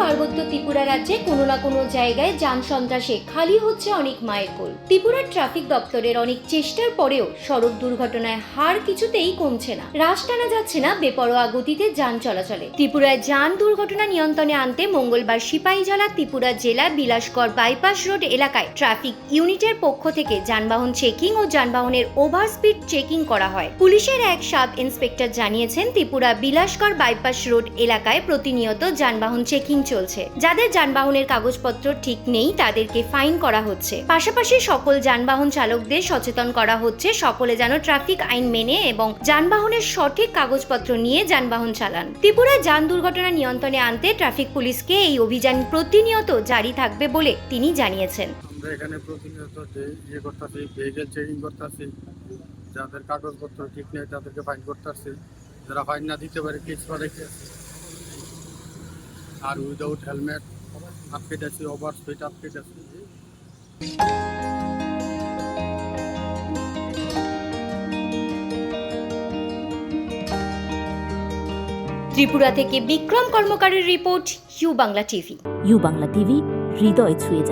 পার্বত্য ত্রিপুরা রাজ্যে কোনো না কোনো জায়গায় যান সন্ত্রাসে খালি হচ্ছে অনেক মায়ের কোল। ত্রিপুরার ট্রাফিক দপ্তরের অনেক চেষ্টার পরেও সড়ক দুর্ঘটনায় হার কিছুতেই কমছে না। রাশ টানা যাচ্ছে না, বেপরোয়া গতিতে যান চলাচলে। ত্রিপুরায় যান দুর্ঘটনা নিয়ন্ত্রণে আনতে মঙ্গলবার সিপাহীজলা ত্রিপুরা জেলা বিলাসকর বাইপাস রোড এলাকায় ট্রাফিক ইউনিটের পক্ষ থেকে যানবাহন চেকিং ও যানবাহনের ওভার স্পিড চেকিং করা হয়। পুলিশের এক সাব ইন্সপেক্টর জানিয়েছেন, ত্রিপুরা বিলাসকর বাইপাস রোড এলাকায় প্রতিনিয়ত যানবাহন চেকিং চলছে। যাদের যানবাহনের কাগজপত্র ঠিক নেই, তাদেরকে ফাইন করা হচ্ছে। পাশাপাশি সকল যানবাহন চালকদের সচেতন করা হচ্ছে, সকলে যেন ট্রাফিক আইন মেনে এবং যানবাহনের সঠিক কাগজপত্র নিয়ে যানবাহন চালান। ত্রিপুরায় যান দুর্ঘটনা নিয়ন্ত্রণে আনতে ট্রাফিক পুলিশকে এই অভিযান প্রতিনিয়ত জারি থাকবে বলে তিনি জানিয়েছেন। আমরা এখানে প্রতিনিয়ত ইয়ে করতেছি ভেহিকেল চেকিং করতেছি, যাদের কাগজপত্র ঠিক নেই তাদেরকে ফাইন করতেছি। যারা ফাইন না দিতে পারে কেস রেখে আর উইদাউট হেলমেট আটকে আছে ওভার স্পিড আটকে যাচ্ছি ত্রিপুরা থেকে Bikram কর্মকারের report U Bangla TV. U Bangla TV হৃদয় ছুঁয়ে যায়।